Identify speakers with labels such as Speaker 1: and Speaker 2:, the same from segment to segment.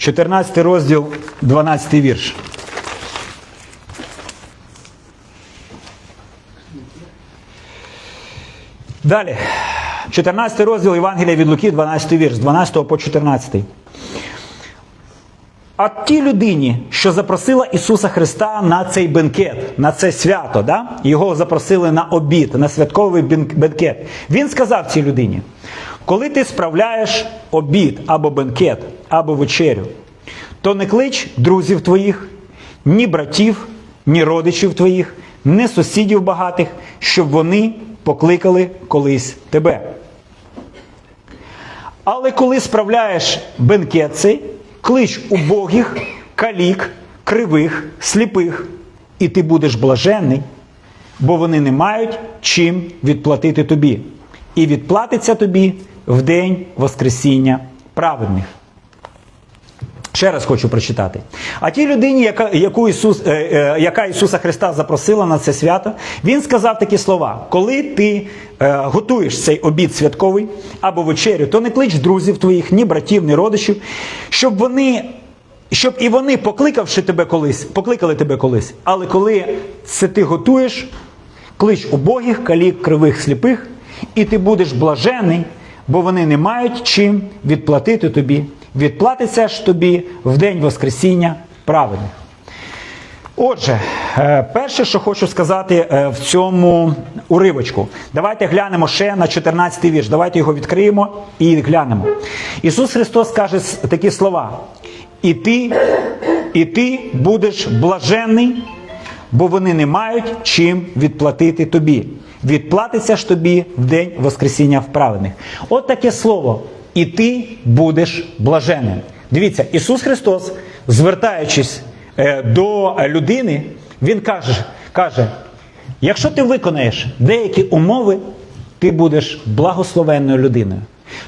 Speaker 1: 14 розділ, 12 вірш. Далі. 14 розділ Євангелія від Луки, 12 вірш, з 12 по 14. А тій людині, що запросила Ісуса Христа на цей бенкет, на це свято, да? його запросили на обід, на святковий бенкет. Він сказав цій людині: коли ти справляєш обід або бенкет, або вечерю, то не клич друзів твоїх, ні братів, ні родичів твоїх, ні сусідів багатих, щоб вони покликали колись тебе. Але коли справляєш бенкет цей, клич убогих, калік, кривих, сліпих, і ти будеш блаженний, бо вони не мають чим відплатити тобі. І відплатиться тобі в день Воскресіння праведних. Ще раз хочу прочитати. А тій людині, яка, яку Ісус, е, е, яка Ісуса Христа запросила на це свято, Він сказав такі слова: коли ти е, готуєш цей обід святковий або вечерю, то не клич друзів твоїх, ні братів, ні родичів, щоб вони. Щоб і вони, покликавши тебе колись, покликали тебе колись. Але коли це ти готуєш, клич убогих, калік, кривих, сліпих, і ти будеш блажений, бо вони не мають чим відплатити тобі. Відплатиться ж тобі в день Воскресіння праведних. Отже, е, перше, що хочу сказати е, в цьому уривочку, давайте глянемо ще на 14 вірш. Давайте його відкриємо і глянемо. Ісус Христос каже такі слова: І ти, і ти будеш блаженний, бо вони не мають чим відплатити тобі. Відплатиться ж тобі в день Воскресіння вправедних. От таке слово. І ти будеш блаженним. Дивіться, Ісус Христос, звертаючись е, до людини, Він каже, каже: якщо ти виконаєш деякі умови, ти будеш благословенною людиною.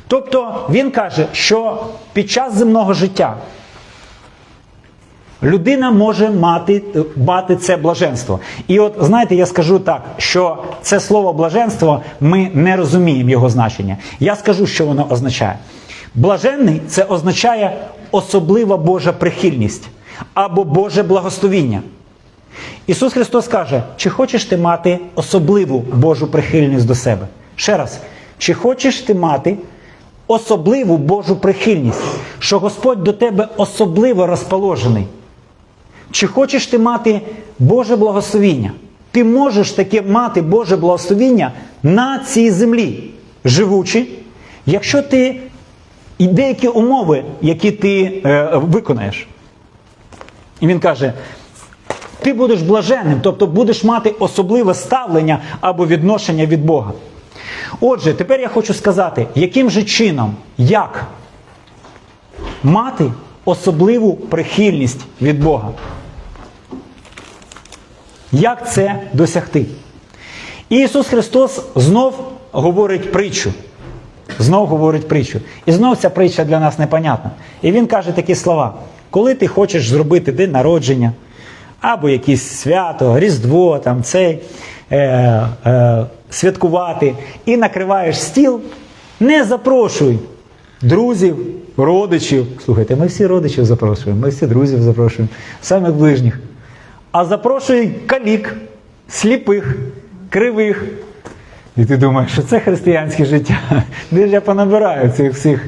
Speaker 1: Тобто Він каже, що під час земного життя Людина може мати, мати це блаженство. І от знаєте, я скажу так, що це слово блаженство ми не розуміємо його значення. Я скажу, що воно означає. Блаженний це означає особлива Божа прихильність або Боже благословіння. Ісус Христос каже: чи хочеш ти мати особливу Божу прихильність до себе? Ще раз, чи хочеш ти мати особливу Божу прихильність, що Господь до тебе особливо розположений? Чи хочеш ти мати Боже благословіння? Ти можеш таке мати Боже благословіння на цій землі, живучи, якщо ти і деякі умови, які ти е, виконаєш. І він каже: ти будеш блаженним, тобто будеш мати особливе ставлення або відношення від Бога. Отже, тепер я хочу сказати, яким же чином, як мати особливу прихильність від Бога. Як це досягти? І Ісус Христос знов говорить притчу. Знов говорить притчу. І знов ця притча для нас непонятна. І Він каже такі слова: коли ти хочеш зробити день народження, або якесь свято, Різдво, там цей, е, е, святкувати, і накриваєш стіл, не запрошуй друзів, родичів. Слухайте, ми всі родичів запрошуємо, ми всі друзів запрошуємо, самих ближніх. А запрошуй калік, сліпих, кривих. І ти думаєш, що це християнське життя. Де ж я понабираю цих всіх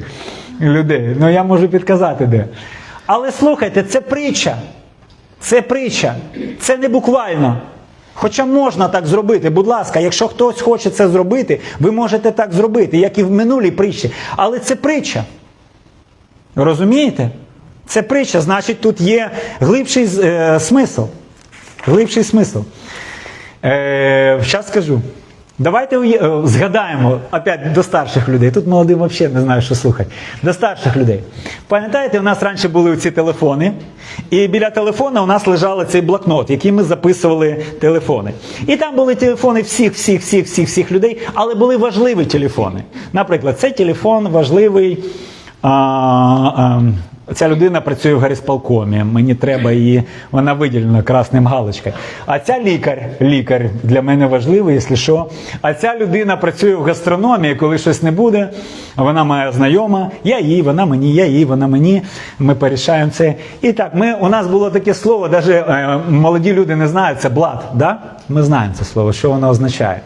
Speaker 1: людей? Ну я можу підказати де. Але слухайте, це притча. Це притча. Це не буквально. Хоча можна так зробити, будь ласка, якщо хтось хоче це зробити, ви можете так зробити, як і в минулій притчі. Але це притча. Розумієте? Це притча, значить, тут є глибший е, смисл. Глибший смисл. Е, Зараз скажу. Давайте е, згадаємо опять до старших людей. Тут молодим взагалі не знаю, що слухати. До старших людей. Пам'ятаєте, у нас раніше були ці телефони, і біля телефона у нас лежав цей блокнот, який ми записували телефони. І там були телефони всіх, всіх, всіх, всіх, всіх людей, але були важливі телефони. Наприклад, цей телефон важливий. А, а, Ця людина працює в гарісполкомі, мені треба її, вона виділена красним галочкою. А ця лікар, лікар для мене важливий, якщо що. А ця людина працює в гастрономії, коли щось не буде, вона моя знайома, я їй, вона мені, я їй, вона мені. Ми порішаємо це. І так, ми, у нас було таке слово, навіть е, молоді люди не знають, це блат. Да? Ми знаємо це слово, що воно означає.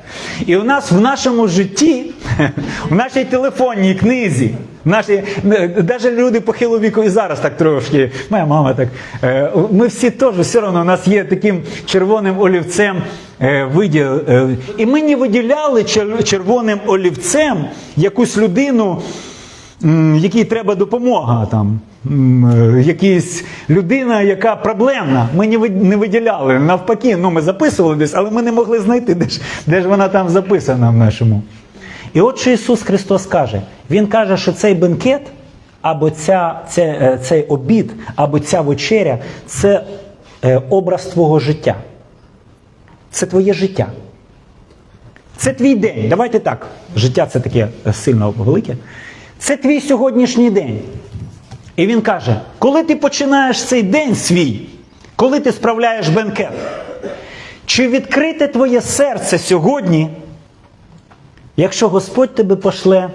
Speaker 1: І у нас в нашому житті, в нашій телефонній книзі, в нашій, навіть люди похилого віку і зараз так трошки, моя мама так, е, ми всі теж все одно у нас є таким червоним олівцем е, виділ. е, І ми не виділяли червоним олівцем якусь людину, якій треба допомога там. Якась людина, яка проблемна. Ми не виділяли. Навпаки, ну ми записували десь, але ми не могли знайти, де ж, де ж вона там записана в нашому. І от що Ісус Христос каже: Він каже, що цей бенкет, або ця, це, е, цей обід, або ця вечеря це е, образ твого життя. Це твоє життя. Це твій день. Давайте так. Життя це таке е, сильно велике. Це твій сьогоднішній день. І він каже: коли ти починаєш цей день свій, коли ти справляєш бенкет, чи відкрите твоє серце сьогодні, якщо Господь тебе пошле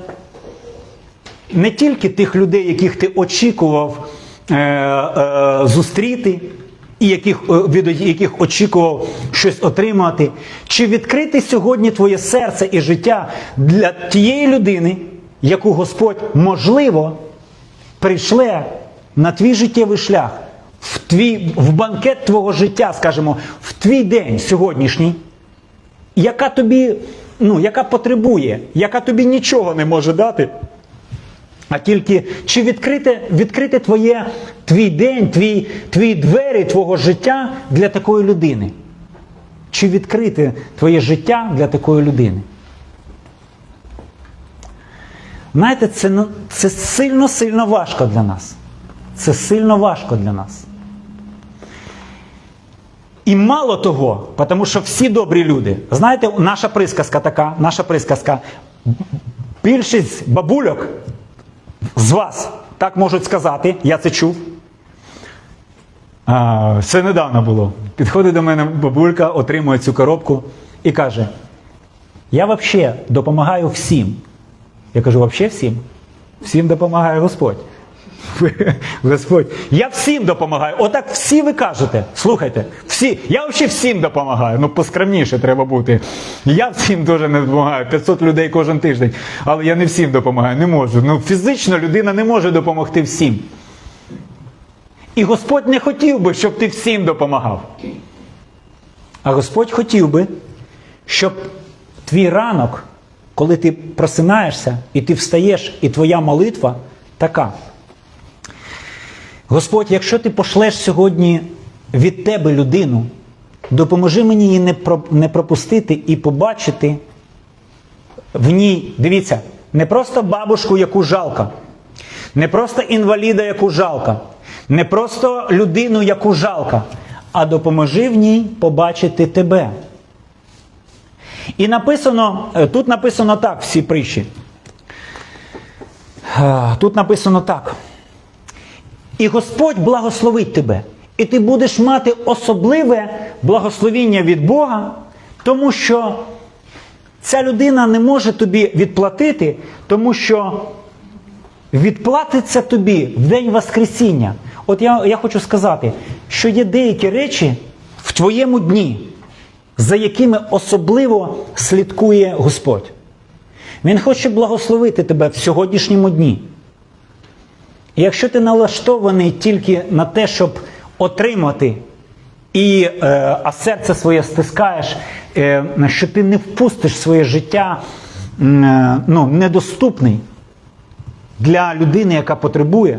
Speaker 1: не тільки тих людей, яких ти очікував е, е, зустріти, і яких, е, від яких очікував щось отримати, чи відкрити сьогодні твоє серце і життя для тієї людини, яку Господь можливо прийшле на твій життєвий шлях, в, твій, в банкет твого життя, скажімо, в твій день сьогоднішній, яка тобі, ну, яка потребує, яка тобі нічого не може дати. А тільки чи відкрите, відкрите твоє, твій день, твій, твої двері твого життя для такої людини? Чи відкрите твоє життя для такої людини? Знаєте, ну, це сильно-сильно важко для нас. Це сильно важко для нас. І мало того, тому що всі добрі люди. Знаєте, наша присказка така, наша присказка. Більшість бабульок з вас так можуть сказати, я це чув. А, це недавно було. Підходить до мене бабулька, отримує цю коробку і каже: Я взагалі допомагаю всім. Я кажу, взагалі всім? Всім допомагає Господь. Господь, я всім допомагаю. Отак всі ви кажете. Слухайте, всі, я взагалі всім допомагаю. Ну, поскромніше треба бути. Я всім теж не допомагаю. 500 людей кожен тиждень. Але я не всім допомагаю, не можу. Ну, фізично людина не може допомогти всім. І Господь не хотів би, щоб ти всім допомагав. А Господь хотів би, щоб твій ранок, коли ти просинаєшся і ти встаєш, і твоя молитва така. Господь, якщо ти пошлеш сьогодні від тебе людину, допоможи мені її не, пропустити і побачити в ній, дивіться, не просто бабушку, яку жалко, не просто інваліда, яку жалко, не просто людину, яку жалко, а допоможи в ній побачити тебе. І написано, е, тут написано так, всі притчі. Е, Тут написано так. І Господь благословить тебе. І ти будеш мати особливе благословіння від Бога, тому що ця людина не може тобі відплатити, тому що відплатиться тобі в день Воскресіння. От я, я хочу сказати, що є деякі речі в твоєму дні, за якими особливо слідкує Господь. Він хоче благословити тебе в сьогоднішньому дні. Якщо ти налаштований тільки на те, щоб отримати, і, е, а серце своє стискаєш, е, що ти не впустиш своє життя е, ну, недоступний для людини, яка потребує,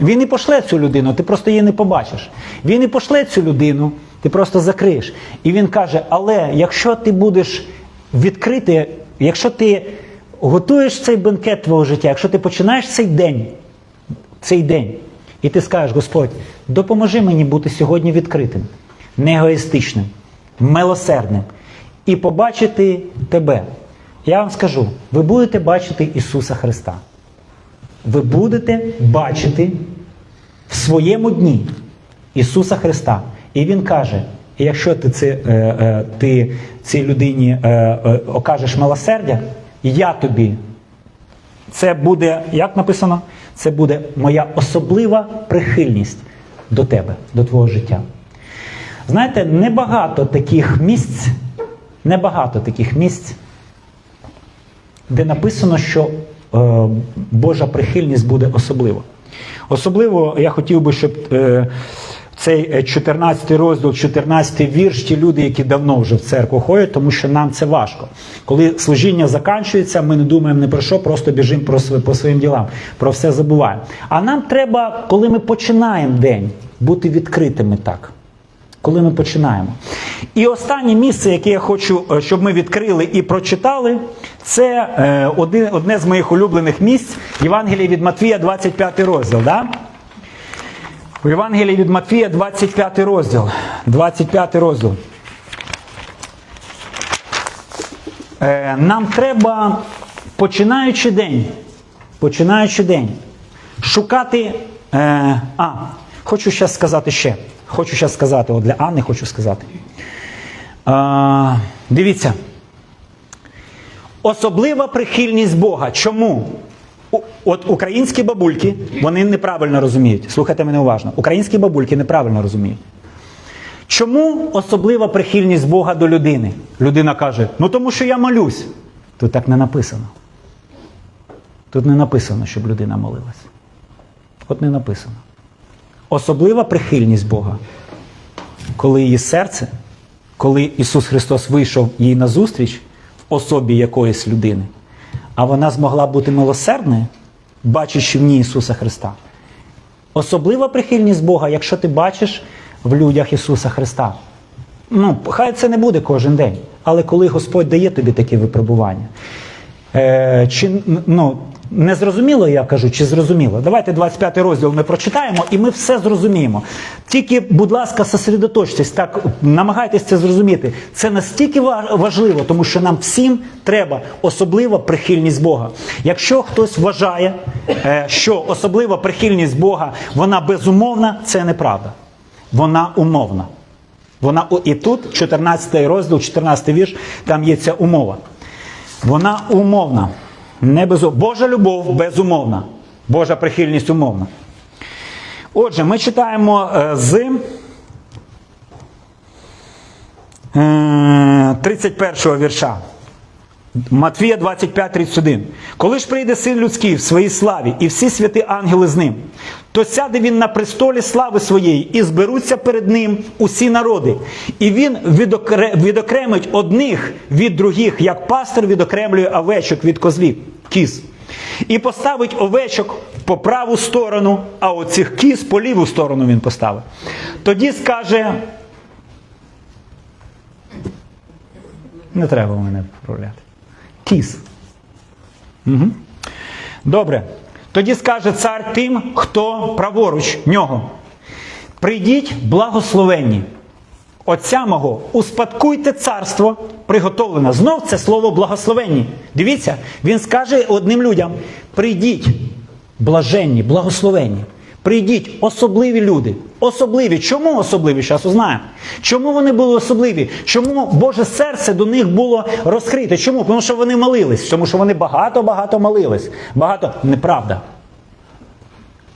Speaker 1: він і пошле цю людину, ти просто її не побачиш. Він і пошле цю людину, ти просто закриєш. І він каже: але якщо ти будеш відкрити, якщо ти готуєш цей бенкет твого життя, якщо ти починаєш цей день, цей день, і ти скажеш, Господь, допоможи мені бути сьогодні відкритим, не егоїстичним, милосердним і побачити тебе. Я вам скажу, ви будете бачити Ісуса Христа. Ви будете бачити в своєму дні Ісуса Христа. І Він каже: якщо ти, це, е, е, ти цій людині е, окажеш милосердя, я тобі. Це буде, як написано, це буде моя особлива прихильність до тебе, до твого життя. Знаєте, небагато таких місць, небагато таких місць, де написано, що е, Божа прихильність буде особлива. Особливо я хотів би, щоб е, цей е, 14 розділ, 14 вірш, ті люди, які давно вже в церкву ходять, тому що нам це важко. Коли служіння закінчується, ми не думаємо не про що, просто біжимо про по своїм ділам, про все забуваємо. А нам треба, коли ми починаємо день, бути відкритими так коли ми починаємо. І останнє місце, яке я хочу, е, щоб ми відкрили і прочитали, це е, одне з моїх улюблених місць Євангелія від Матвія, 25 розділ. Да? У Євангелії від Матвія, 25 розділ. 25 розділ. Е, нам треба, починаючи день, починаючи день, шукати. Е, а, хочу зараз сказати ще. Хочу зараз сказати, от для Анни хочу сказати. Е, дивіться. Особлива прихильність Бога. Чому? От українські бабульки, вони неправильно розуміють. Слухайте мене уважно. Українські бабульки неправильно розуміють. Чому особлива прихильність Бога до людини? Людина каже: ну тому що я молюсь. Тут так не написано. Тут не написано, щоб людина молилась. От не написано. Особлива прихильність Бога, коли її серце, коли Ісус Христос вийшов їй назустріч в особі якоїсь людини, а вона змогла бути милосердною, бачачи в ній Ісуса Христа. Особлива прихильність Бога, якщо ти бачиш в людях Ісуса Христа. Ну, хай це не буде кожен день, але коли Господь дає тобі такі випробування. Е, чи ну, не зрозуміло, я кажу, чи зрозуміло? Давайте 25 розділ ми прочитаємо і ми все зрозуміємо. Тільки, будь ласка, сосредоточтесь, так намагайтесь це зрозуміти. Це настільки важливо, тому що нам всім треба особлива прихильність Бога. Якщо хтось вважає, е, що особлива прихильність Бога вона безумовна, це неправда. Вона умовна. Вона і тут 14 розділ, 14 вірш, там є ця умова. Вона умовна. Не без... Божа любов безумовна. Божа прихильність умовна. Отже, ми читаємо е, з е, 31 вірша. Матвія 25, 31. Коли ж прийде син людський в своїй славі, і всі святі ангели з ним, то сяде він на престолі слави своєї, і зберуться перед ним усі народи. І він відокре- відокремить одних від других, як пастир відокремлює овечок від козлів, кіз. І поставить овечок по праву сторону, а оцих кіз по ліву сторону він поставить. Тоді скаже. Не треба мене поправляти. Кіс. Угу. Добре. Тоді скаже цар тим, хто праворуч нього. Прийдіть благословенні. Отця мого, успадкуйте царство приготовлене. Знов це слово благословенні. Дивіться, він скаже одним людям: прийдіть, блаженні, благословенні. Прийдіть, особливі люди. Особливі. Чому особливі? Зараз узнаємо. Чому вони були особливі? Чому Боже серце до них було розкрите? Чому? Тому що вони молились, тому що вони багато-багато молились. Багато неправда.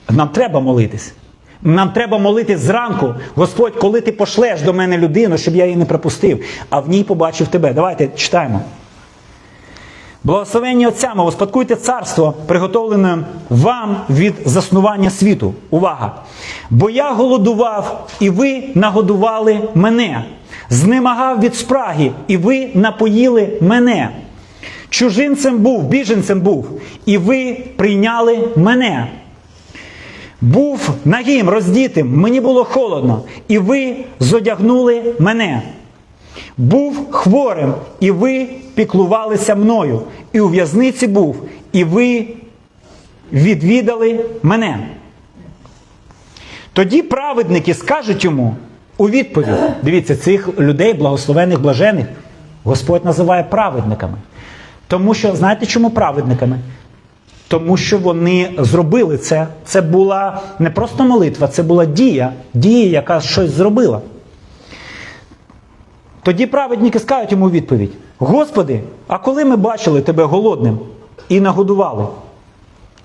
Speaker 1: Нам треба молитись. Нам треба молитись зранку. Господь, коли ти пошлеш до мене людину, щоб я її не пропустив, а в ній побачив тебе. Давайте читаємо. Благословення Отцями, успадкуйте царство, приготовлене вам від заснування світу. Увага! Бо я голодував, і ви нагодували мене, знемагав від спраги, і ви напоїли мене. Чужинцем був, біженцем був, і ви прийняли мене. Був нагим, роздітим, мені було холодно, і ви зодягнули мене. Був хворим, і ви піклувалися мною, і у в'язниці був, і ви відвідали мене. Тоді праведники скажуть йому у відповідь: дивіться, цих людей, благословених, блажених, Господь називає праведниками. Тому що, знаєте чому праведниками? Тому що вони зробили це. Це була не просто молитва, це була дія, дія, яка щось зробила. Тоді праведники скажуть йому відповідь: Господи, а коли ми бачили тебе голодним і нагодували?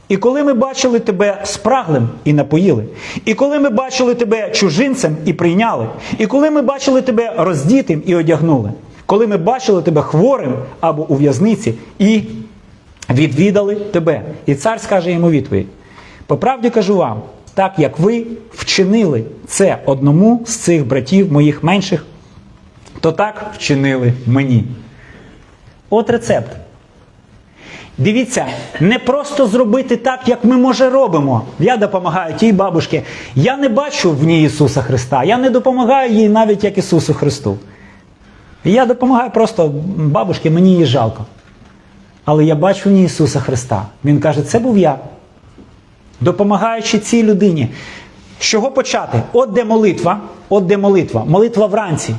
Speaker 1: І коли ми бачили тебе спраглим і напоїли, і коли ми бачили тебе чужинцем і прийняли, і коли ми бачили тебе роздітим і одягнули, коли ми бачили тебе хворим або у в'язниці і відвідали тебе. І цар скаже йому відповідь: по правді кажу вам, так як ви вчинили це одному з цих братів моїх менших, то так вчинили мені. От рецепт. Дивіться, не просто зробити так, як ми може робимо. Я допомагаю тій бабушці. Я не бачу в ній Ісуса Христа. Я не допомагаю їй навіть як Ісусу Христу. Я допомагаю просто бабушці, мені її жалко. Але я бачу в ній Ісуса Христа. Він каже, це був я. Допомагаючи цій людині. З чого почати? От де молитва, от де молитва. Молитва вранці.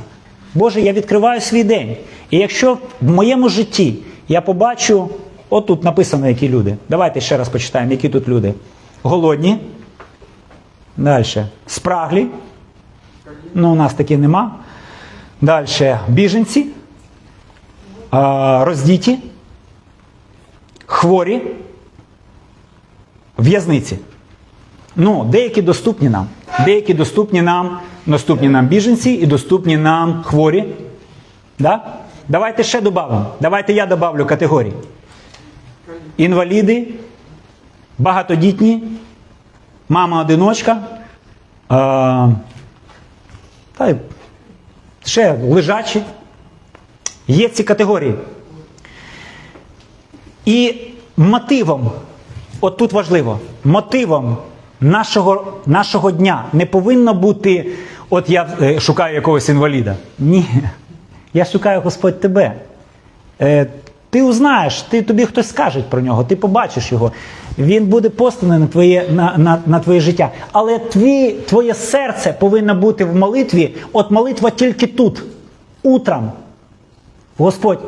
Speaker 1: Боже, я відкриваю свій день. І якщо в моєму житті я побачу, от тут написано, які люди. Давайте ще раз почитаємо, які тут люди. Голодні. Далі. Спраглі. Ну, у нас такі нема. Далі. Біженці. Роздіті. Хворі. В'язниці. Ну, деякі доступні нам. Деякі доступні нам, доступні нам біженці і доступні нам хворі. Да? Давайте ще додамо. Давайте я добавлю категорії. Інваліди, багатодітні, мама-одиночка. А, та ще лежачі. Є ці категорії. І мотивом, от тут важливо, мотивом нашого, нашого дня не повинно бути, от я е, шукаю якогось інваліда. Ні. Я шукаю Господь тебе. Е, ти узнаєш, ти, тобі хтось скаже про нього, ти побачиш його. Він буде посланий на твоє, на, на, на твоє життя. Але тві, твоє серце повинно бути в молитві. От молитва тільки тут, утром. Господь,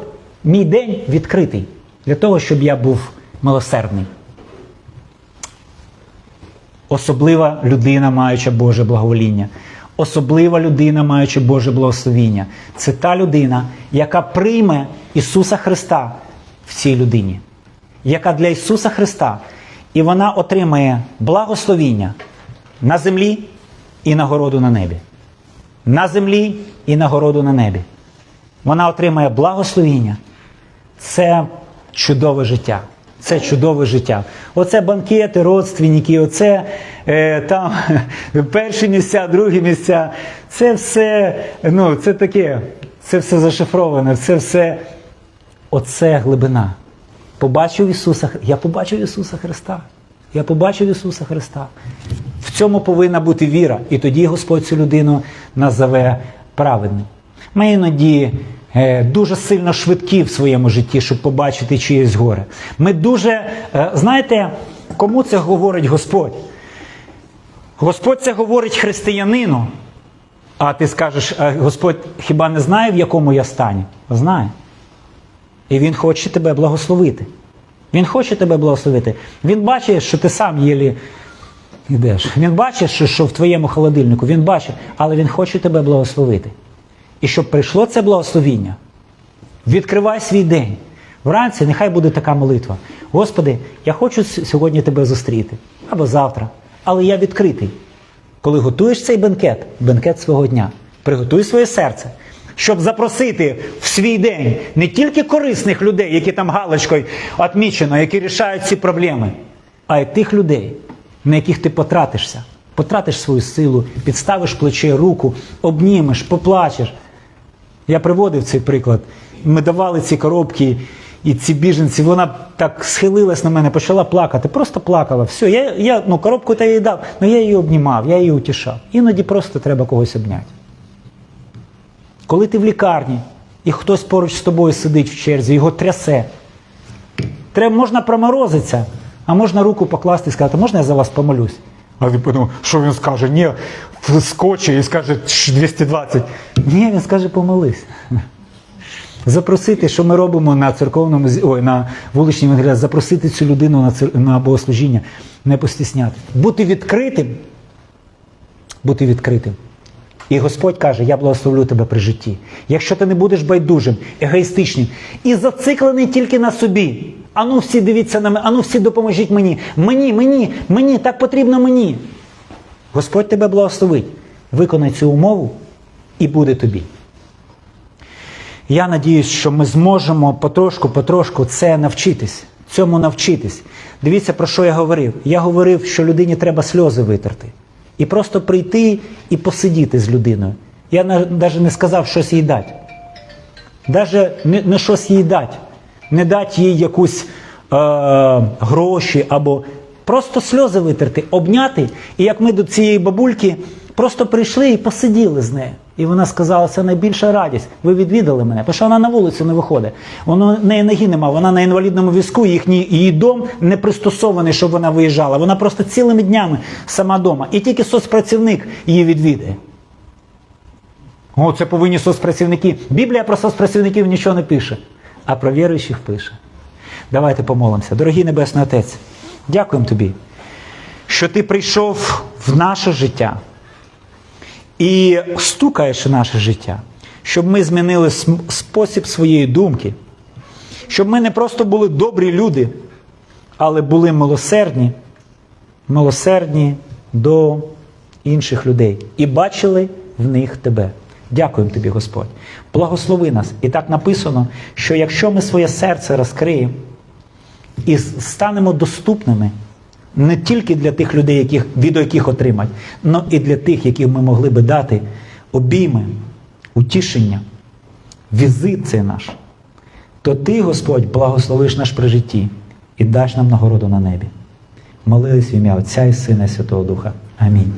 Speaker 1: мій день відкритий для того, щоб я був милосердний. Особлива людина, маюча Боже благовоління. Особлива людина, маючи Боже благословіння. Це та людина, яка прийме Ісуса Христа в цій людині, яка для Ісуса Христа, і вона отримає благословіння на землі і нагороду на небі. На землі і нагороду на небі. Вона отримає благословіння. Це чудове життя. Це чудове життя. Оце банкети, родственники, оце е, там перші місця, другі місця. Це все, ну, це таке, це все зашифроване, це все. Оце глибина. Побачив Ісуса, я побачив Ісуса Христа. Я побачив Ісуса Христа. В цьому повинна бути віра. І тоді Господь цю людину назове праведним. Ми іноді дуже сильно швидкі в своєму житті, щоб побачити чиєсь горе. Ми дуже, е, знаєте, кому це говорить Господь? Господь це говорить християнину. А ти скажеш, «А Господь хіба не знає, в якому я стані? Знає. І Він хоче тебе благословити. Він хоче тебе благословити. Він бачить, що ти сам єлі йдеш. Він бачить, що в твоєму холодильнику, він бачить, але він хоче тебе благословити. І щоб прийшло це благословіння, відкривай свій день. Вранці нехай буде така молитва. Господи, я хочу сьогодні тебе зустріти або завтра, але я відкритий. Коли готуєш цей бенкет, бенкет свого дня, приготуй своє серце, щоб запросити в свій день не тільки корисних людей, які там галочкою відмічено, які рішають ці проблеми, а й тих людей, на яких ти потратишся. Потратиш свою силу, підставиш плече, руку, обнімеш, поплачеш. Я приводив цей приклад. Ми давали ці коробки, і ці біженці, вона так схилилась на мене, почала плакати, просто плакала. Все, я, я ну, коробку та їй дав, але я її обнімав, я її утішав. Іноді просто треба когось обняти. Коли ти в лікарні і хтось поруч з тобою сидить в черзі, його трясе, треба, можна проморозитися, а можна руку покласти і сказати, можна я за вас помолюсь? А він подумав, що він скаже? Ні, вскоче і скаже 220. Ні, він скаже, помолись. Запросити, що ми робимо на церковному ой, на вуличній евангеліації, запросити цю людину на, цер- на богослужіння, не постісняти. Бути відкритим, бути відкритим. І Господь каже: Я благословлю тебе при житті. Якщо ти не будеш байдужим, егоїстичним і зациклений тільки на собі. Ану, всі дивіться на мене, ану, всі допоможіть мені. Мені, мені, мені, так потрібно мені. Господь тебе благословить. Виконай цю умову і буде тобі. Я надіюсь, що ми зможемо потрошку, потрошку це навчитись, цьому навчитись. Дивіться, про що я говорив. Я говорив, що людині треба сльози витерти. І просто прийти і посидіти з людиною. Я навіть не сказав щось їй дати. Навіть не, щось їй дати. Не дати їй якусь е, гроші або просто сльози витерти, обняти. І як ми до цієї бабульки просто прийшли і посиділи з нею. І вона сказала, це найбільша радість. Ви відвідали мене, тому що вона на вулицю не виходить. Воно неї ноги нема, вона на інвалідному візку, їхній її дом не пристосований, щоб вона виїжджала. Вона просто цілими днями сама вдома. І тільки соцпрацівник її відвідає. О, це повинні соцпрацівники. Біблія про соцпрацівників нічого не пише, а про віруючих пише. Давайте помолимося. Дорогий Небесний Отець, дякуємо тобі, що ти прийшов в наше життя і стукаєш в наше життя, щоб ми змінили спосіб своєї думки, щоб ми не просто були добрі люди, але були милосердні, милосердні до інших людей і бачили в них тебе. Дякуємо тобі, Господь. Благослови нас. І так написано, що якщо ми своє серце розкриємо і станемо доступними не тільки для тих людей, яких, від яких отримать, але і для тих, яким ми могли би дати обійми, утішення, візит цей наш, то ти, Господь, благословиш наш при житті і даш нам нагороду на небі. Молились в ім'я Отця і Сина і Святого Духа. Амінь.